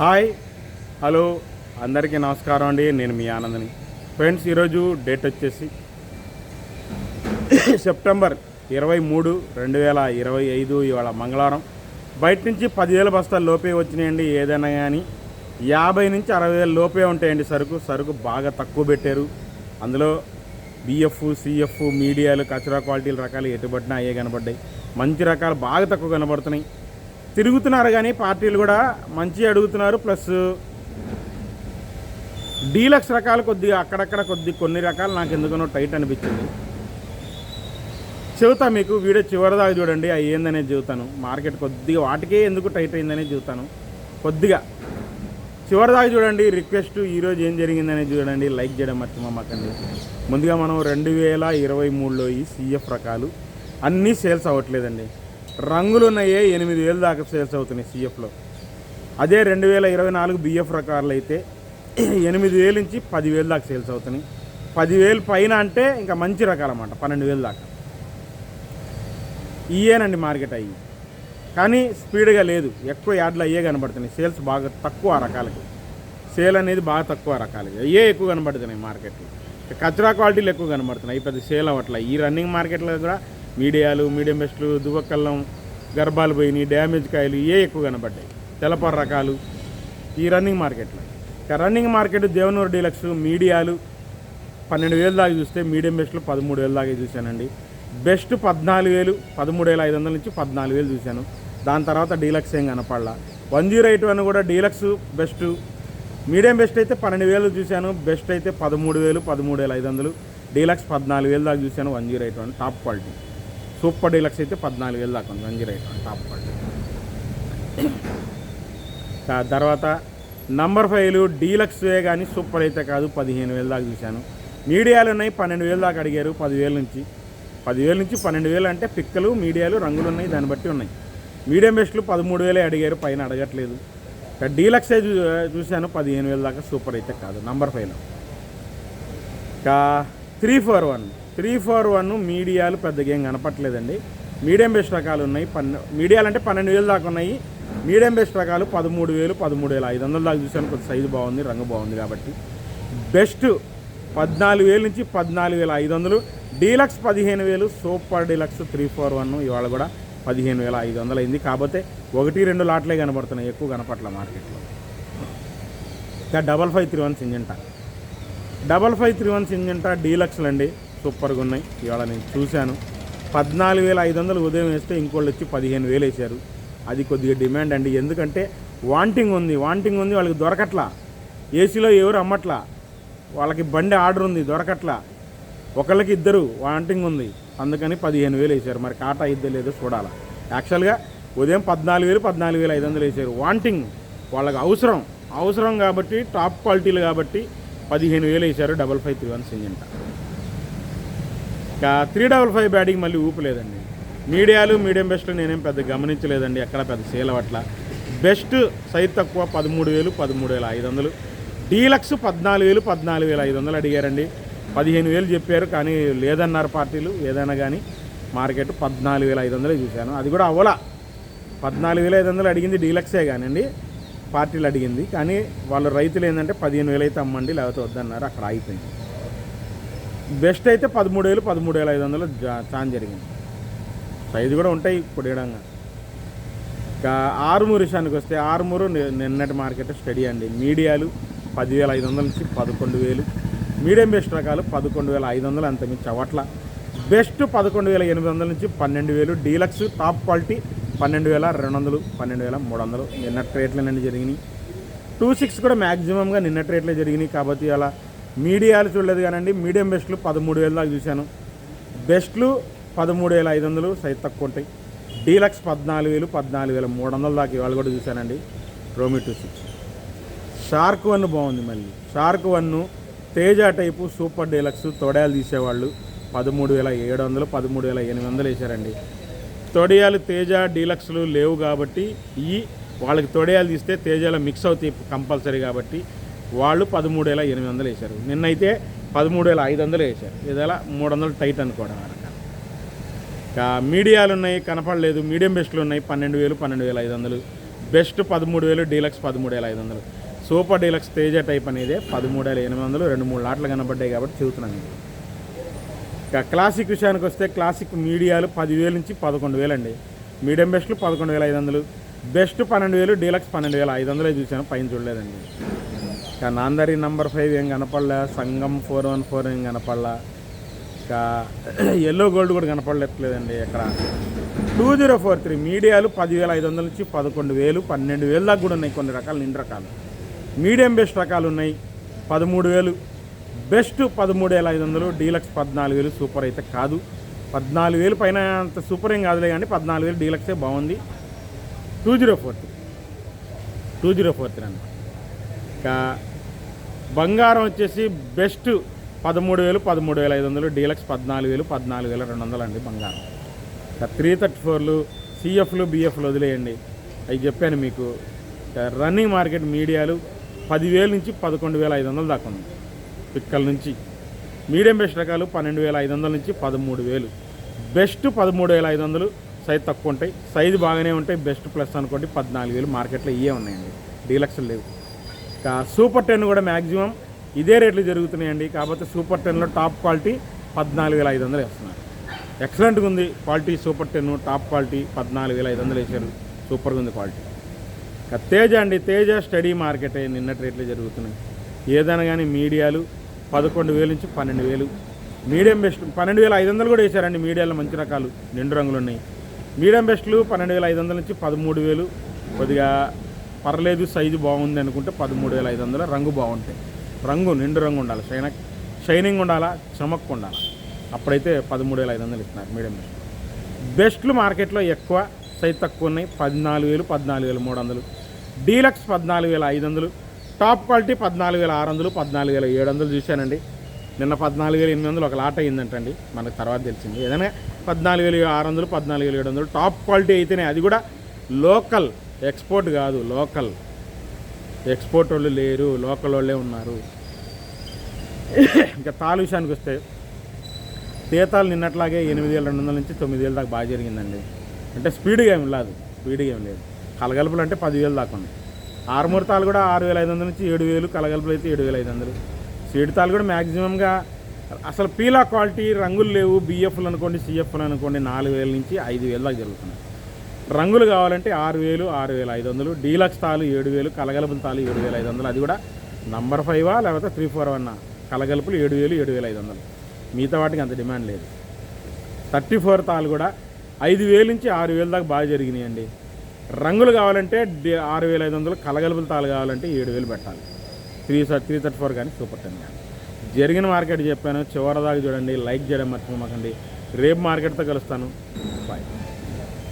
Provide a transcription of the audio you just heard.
Hi hello అందరికీ నమస్కారం అండి. నేను మీ ఆనందని. ఫ్రెండ్స్ ఈరోజు డేట్ వచ్చేసి సెప్టెంబర్ ఇరవై మూడు రెండు వేల ఇరవై ఐదు ఇవాళ మంగళవారం. బయట నుంచి పదివేల బస్తాలు లోపే వచ్చినాయండి ఏదైనా కానీ. యాభై నుంచి అరవై వేల లోపే ఉంటాయండి సరుకు. సరుకు బాగా తక్కువ పెట్టారు. అందులో బిఎఫ్ సిఎఫ్ మీడియాలు కచరా క్వాలిటీల రకాలు ఎటుబడినా అయ్యే కనబడ్డాయి. మంచి రకాలు బాగా తక్కువ కనబడుతున్నాయి. తిరుగుతున్నారు కానీ పార్టీలు కూడా మంచి అడుగుతున్నారు. ప్లస్ డీలక్స్ రకాలు కొద్దిగా అక్కడక్కడ కొద్ది కొన్ని రకాలు నాకు ఎందుకనో టైట్ అనిపించింది. చెబుతా మీకు వీడియో చివరిదాకా చూడండి అవి ఏందనేది చెబుతాను. మార్కెట్ కొద్దిగా వాటికే ఎందుకు టైట్ అయిందనేది చెబుతాను. కొద్దిగా చివరిదాకా చూడండి రిక్వెస్ట్ ఈరోజు ఏం జరిగిందనేది చూడండి లైక్ చేయడం మర్చిపోమాకండి. ముందుగా మనం రెండు వేల ఇరవై మూడులో ఈ సీఎఫ్ రకాలు అన్నీ సేల్స్ అవ్వట్లేదండి. రంగులు ఉన్నాయే ఎనిమిది వేలు దాకా సేల్స్ అవుతున్నాయి సిఎఫ్లో అదే రెండు వేల ఇరవై నాలుగు బిఎఫ్ రకాలు అయితే ఎనిమిది వేలు నుంచి పదివేలు దాకా సేల్స్ అవుతున్నాయి. పదివేలు పైన అంటే ఇంకా మంచి రకాలు అన్నమాట పన్నెండు వేలు దాకా. ఇయేనండి మార్కెట్ అయ్యి. కానీ స్పీడ్గా లేదు ఎక్కువ యాడ్లు అయ్యే కనబడుతున్నాయి. సేల్స్ బాగా తక్కువ రకాలకి. సేల్ అనేది బాగా తక్కువ రకాలకి. అయ్యే ఎక్కువ కనబడుతున్నాయి మార్కెట్లో కచరా క్వాలిటీలు ఎక్కువ కనబడుతున్నాయి. పెద్ద సేల్ అవ్వట్లే ఈ రన్నింగ్ మార్కెట్లో కూడా మీడియాలు మీడియం బెస్ట్లు దువ్వకల్లం గర్భాలు పోయినాయి డ్యామేజ్ కాయలు ఏ ఎక్కువ కనబడ్డాయి? తెలపర రకాలు ఈ రన్నింగ్ మార్కెట్లో. ఇక రన్నింగ్ మార్కెట్ దేవనూరు డీలక్స్ మీడియాలు పన్నెండు వేలు దాకా చూస్తే మీడియం బెస్ట్లు పదమూడు వేలు దాకా చూశానండి. బెస్ట్ పద్నాలుగు వేలు పదమూడు వేల ఐదు వందల నుంచి పద్నాలుగు వేలు చూశాను. దాని తర్వాత డీలక్స్ ఏం కనపడలా. వన్ జీరో ఎయిట్ వన్ కూడా డీలక్స్ బెస్ట్. మీడియం బెస్ట్ అయితే పన్నెండు వేలు చూశాను. బెస్ట్ అయితే పదమూడు వేలు పదమూడు వేల ఐదు వందలు. డీలక్స్ పద్నాలుగు వేలు దాకా చూశాను. One zero eight one top quality. Super deluxe అయితే పద్నాలుగు వేలు దాకా ఉంది మంచి రేట్ టాప్ క్వాలిటీ తర్వాత నంబర్ ఫైవ్లు డీలక్స్వే కానీ సూపర్ అయితే కాదు పదిహేను వేలు దాకా చూశాను. మీడియాలు ఉన్నాయి పన్నెండు వేలు దాకా అడిగారు పదివేల నుంచి. పదివేల నుంచి పన్నెండు వేలు అంటే పిక్కలు మీడియాలు రంగులు ఉన్నాయి దాన్ని బట్టి ఉన్నాయి. మీడియం బెస్ట్లు పదమూడు వేలే అడిగారు పైన అడగట్లేదు. డీలక్సే చూ చూశాను పదిహేను వేల దాకా సూపర్ అయితే కాదు నంబర్ ఫైవ్లో. ఇంకా three four one. Three four one మీడియాలు పెద్దగా ఏం కనపట్లేదండి మీడియం బెస్ట్ రకాలు ఉన్నాయి. పన్ను మీడియాలు అంటే పన్నెండు వేలు దాకా ఉన్నాయి. మీడియం బెస్ట్ రకాలు పదమూడు వేలు పదమూడు వేల ఐదు వందల దాకా చూశాను. కొంచెం సైజు బాగుంది రంగు బాగుంది కాబట్టి. బెస్ట్ పద్నాలుగు వేలు నుంచి పద్నాలుగు వేల ఐదు వందలు. డీలక్స్ పదిహేను వేలు super deluxe three four one ఇవాళ కూడా పదిహేను వేల ఐదు వందలు అయింది. కాకపోతే ఒకటి రెండు లాట్లే కనబడుతున్నాయి. ఎక్కువ కనపట్ల మార్కెట్లో. ఇంకా double five three one Syngenta double five three one Syngenta డీలక్స్లు అండి సూపర్గా ఉన్నాయి. ఇవాళ నేను చూశాను. పద్నాలుగు వేల ఐదు వందలు ఉదయం వేస్తే ఇంకోళ్ళు వచ్చి పదిహేను వేలు వేశారు. అది కొద్దిగా డిమాండ్ అండి. ఎందుకంటే వాంటింగ్ ఉంది. వాంటింగ్ ఉంది. వాళ్ళకి దొరకట్లా. ఏసీలో ఎవరు అమ్మట్లా. వాళ్ళకి బండి ఆర్డర్ ఉంది. దొరకట్లా. ఒకళ్ళకి ఇద్దరు వాంటింగ్ ఉంది. అందుకని పదిహేను వేలు వేశారు. మరి కాటా ఇద్దరు లేదో చూడాలి. యాక్చువల్గా ఉదయం పద్నాలుగు వేలు పద్నాలుగు వేల ఐదు వందలు వేశారు. వాంటింగ్ వాళ్ళకి అవసరం. అవసరం కాబట్టి టాప్ క్వాలిటీలు కాబట్టి పదిహేను వేలు వేశారు double five three one Syngenta. ఇంకా త్రీ డబల్ ఫైవ్ బ్యాటింగ్ మళ్ళీ ఊపలేదండి. మీడియాలు మీడియం బెస్ట్లు నేనేం పెద్ద గమనించలేదండి ఎక్కడ పెద్ద సేల్ అవ్వట్ల. బెస్ట్ సైజ్ తక్కువ పదమూడు వేలు పదమూడు వేల ఐదు వందలు. డీలక్స్ పద్నాలుగు వేలు పద్నాలుగు వేల ఐదు వందలు అడిగారండి. పదిహేను వేలు చెప్పారు కానీ లేదన్నారు పార్టీలు ఏదైనా కానీ. మార్కెట్ పద్నాలుగు వేల ఐదు వందలే చూశాను. అది కూడా అవలా పద్నాలుగు వేల ఐదు వందలు అడిగింది డీలక్సే కానివ్వండి పార్టీలు అడిగింది. కానీ వాళ్ళు రైతులు ఏంటంటే పదిహేను వేలు అయితే అమ్మండి లేకపోతే వద్దన్నారు అక్కడ ఆగిపోయింది. బెస్ట్ అయితే పదమూడు వేలు పదమూడు వేల ఐదు వందలు జా- చాన్ జరిగింది. సైజు కూడా ఉంటాయి పొడియడంగా ఇంకా ఆరుమూరు విషయానికి వస్తే ఆరుమూరు నిన్నటి మార్కెట్ స్టడీ అండి. మీడియాలు పదివేల ఐదు వందల నుంచి పదకొండు వేలు. మీడియం బెస్ట్ రకాలు పదకొండు వేల ఐదు వందలు అంత మించి అవట్ల బెస్ట్ పదకొండు వేల ఎనిమిది వందల నుంచి పన్నెండు వేలు. డీలక్స్ టాప్ క్వాలిటీ పన్నెండు వేల రెండు వందలు పన్నెండు వేల మూడు వందలు. నిన్నటి రేట్లనండి జరిగినాయి. టూ సిక్స్ కూడా మ్యాక్సిమంగా నిన్నటి రేట్లే జరిగినాయి కాబట్టి అలా మీడియాలు చూడలేదు కానండి మీడియం బెస్ట్లు పదమూడు వేల దాకా చూశాను. బెస్ట్లు పదమూడు వేల ఐదు వందలు సైజ్ తక్కువ ఉంటాయి. డీలక్స్ పద్నాలుగు వేలు పద్నాలుగు వేల మూడు వందల దాకా ఇవాళ కూడా చూశానండి. రోమి టూ సిక్స్. షార్క్ వన్ బాగుంది మళ్ళీ. Shark one Teja type super deluxe తొడయాలు తీసేవాళ్ళు. పదమూడు వేల ఏడు వందలు పదమూడు వేల ఎనిమిది వందలు వేశారండి. తొడయాలు తేజ డీలక్స్లు లేవు కాబట్టి ఈ వాళ్ళకి తొడయాలు తీస్తే తేజాలో మిక్స్ అవుతాయి కంపల్సరీ కాబట్టి వాళ్ళు పదమూడు వేల ఎనిమిది వందలు వేశారు. నిన్నైతే పదమూడు వేల ఐదు వందలు వేశారు. ఇదేలా మూడు వందలు టైట్ అనుకోవడం ఆ మీడియాలు ఉన్నాయి కనపడలేదు. మీడియం బెస్ట్లు ఉన్నాయి పన్నెండు వేలు పన్నెండు వేల ఐదు వందలు. బెస్ట్ పదమూడు వేలు డీలక్స్ పదమూడు వేల ఐదు వందలు. సూపర్ డీలక్స్ తేజ టైప్ అనేది పదమూడు వేల ఎనిమిది వందలు రెండు మూడు లాట్లు కనబడ్డాయి కాబట్టి చెబుతున్నాను ఇక క్లాసిక్ విషయానికి వస్తే క్లాసిక్ మీడియాలు పదివేలు నుంచి పదకొండు వేలు అండి. మీడియం బెస్ట్లు పదకొండు వేల ఐదు వందలు. బెస్ట్ పన్నెండు వేలు డీలక్స్ పన్నెండు వేల ఐదు వందలే చూశాను పైన చూడలేదండి. ఇక నాందరి నంబర్ ఫైవ్ ఏం కనపడలే సంగం ఫోర్ వన్ ఫోర్ ఏం కనపడలా. ఇక ఎల్లో గోల్డ్ కూడా కనపడలేట్లేదండి ఇక్కడ. టూ జీరో ఫోర్ త్రీ మీడియాలు పదివేల ఐదు వందల నుంచి పదకొండు వేలు పన్నెండు వేలు దాకా కూడా ఉన్నాయి కొన్ని రకాలు నిండు రకాలు. మీడియం బెస్ట్ రకాలు ఉన్నాయి పదమూడు వేలు. బెస్ట్ పదమూడు వేల ఐదు వందలు డీలక్స్ పద్నాలుగు వేలు సూపర్ అయితే కాదు. పద్నాలుగు వేలు పైన అంత సూపర్ ఏం కాదులే కానీ పద్నాలుగు వేలు డీలక్సే బాగుంది. Two zero four three. Two zero four three అన్నమాట ఇంకా బంగారం వచ్చేసి బెస్ట్ పదమూడు వేలు పదమూడు వేల ఐదు వందలు డీలక్స్ పద్నాలుగు వేలు పద్నాలుగు వేల రెండు వందలు అండి బంగారం. త్రీ థర్టీ ఫోర్లు సిఎఫ్లు బిఎఫ్లు వదిలేయండి. అవి చెప్పాను మీకు. రన్నింగ్ మార్కెట్ మీడియాలు పదివేల నుంచి పదకొండు వేల ఐదు వందలు దాకా ఉంది. పిక్కల నుంచి. మీడియం బెస్ట్ రకాలు పన్నెండు వేల ఐదు వందల నుంచి పదమూడు వేలు. బెస్ట్ పదమూడు వేల ఐదు వందలు సైజ్ తక్కువ ఉంటాయి. సైజు బాగానే ఉంటాయి. బెస్ట్ ప్లస్ అనుకోండి పద్నాలుగు వేలు మార్కెట్లో ఇవే ఉన్నాయండి. డీలక్స్లు లేవు. సూపర్ టెన్ కూడా మ్యాక్సిమం ఇదే రేట్లు జరుగుతున్నాయండి. కాకపోతే సూపర్ టెన్లో టాప్ క్వాలిటీ పద్నాలుగు వేల ఐదు వందలు వేస్తున్నారు. ఎక్సలెంట్గా ఉంది quality super ten top quality పద్నాలుగు వేల ఐదు వందలు వేసారు సూపర్గా ఉంది క్వాలిటీ. ఇంకా తేజ అండి తేజ స్టడీ మార్కెటే నిన్నటి రేట్లు జరుగుతున్నాయి. ఏదైనా కానీ మీడియాలు పదకొండు వేలు నుంచి పన్నెండు వేలు. మీడియం బెస్ట్ పన్నెండు వేల ఐదు వందలు కూడా వేశారండి మీడియాలో మంచి రకాలు నిండు రంగులు ఉన్నాయి. మీడియం బెస్ట్లు పన్నెండు వేల ఐదు వందల నుంచి పదమూడు వేలు కొద్దిగా పర్లేదు సైజు బాగుంది అనుకుంటే పదమూడు వేల ఐదు వందలు. రంగు బాగుంటాయి. రంగు నిండు రంగు ఉండాలి. షైన షైనింగ్ ఉండాలా? చమక్ ఉండాలి? అప్పుడైతే పదమూడు వేల ఐదు వందలు ఇస్తున్నారు మీడియం బెస్ట్. బెస్ట్లు మార్కెట్లో ఎక్కువ సైజ్ తక్కువ ఉన్నాయి. పద్నాలుగు వేలు పద్నాలుగు వేల మూడు వందలు. డీలక్స్ పద్నాలుగు వేల ఐదు వందలు. టాప్ క్వాలిటీ పద్నాలుగు వేల ఆరు వందలు పద్నాలుగు వేల ఏడు వందలు చూశానండి. నిన్న పద్నాలుగు వేల ఎనిమిది వందలు ఒక లాట్ అయ్యిందంటండి. మనకు తర్వాత తెలిసింది. ఏదైనా పద్నాలుగు వేల ఆరు వందలు పద్నాలుగు వేల ఏడు వందలు. టాప్ క్వాలిటీ అయితేనే అది కూడా లోకల్ ఎక్స్పోర్ట్ కాదు లోకల్ ఎక్స్పోర్ట్ వాళ్ళు లేరు లోకల్ వాళ్ళే ఉన్నారు. ఇంకా తాలు విషయానికి వస్తే తీతాలు నిన్నట్లాగే ఎనిమిది వేల రెండు వందల నుంచి తొమ్మిది వేల దాకా బాగా జరిగిందండి. అంటే స్పీడ్గా ఏం లేదు స్పీడ్గా ఏం లేదు. కలగలుపులు అంటే పదివేలు దాకా ఉన్నాయి. ఆరుమూరు తాలు కూడా ఆరు వేల ఐదు వందల నుంచి ఏడు వేలు కలగలుపులు అయితే ఏడు వేల ఐదు వందలు. సీడ్ తాలు కూడా మ్యాక్సిమంగా అసలు పీలా క్వాలిటీ రంగులు లేవు బిఎఫ్లు అనుకోండి సిఎఫ్లు అనుకోండి నాలుగు వేల నుంచి ఐదు వేల దాకా జరుగుతున్నాయి. రంగులు కావాలంటే ఆరు వేలు ఆరు వేల ఐదు వందలు. డీలక్స్ తాలు ఏడు వేలు కలగలుపుల తాలు ఏడు వేల ఐదు వందలు. అది కూడా నంబర్ ఫైవా లేకపోతే త్రీ ఫోర్ వన్ కలగలుపులు ఏడు వేలు ఏడు వేల ఐదు వందలు. మిగతా వాటికి అంత డిమాండ్ లేదు. థర్టీ ఫోర్ తాలు కూడా ఐదు వేలు నుంచి ఆరు వేలు దాకా బాగా జరిగినాయండి. రంగులు కావాలంటే ఆరు వేల ఐదు వందలు కలగలుపుల తాలు కావాలంటే ఏడు వేలు పెట్టాలి. త్రీ త్రీ థర్టీ ఫోర్ కానీ సూపర్ టెన్ కానీ. జరిగిన మార్కెట్ చెప్పాను. చివరి దాకా చూడండి. లైక్ చేయడం మర్చిపోమాకండి. రేపు మార్కెట్తో కలుస్తాను. బాయ్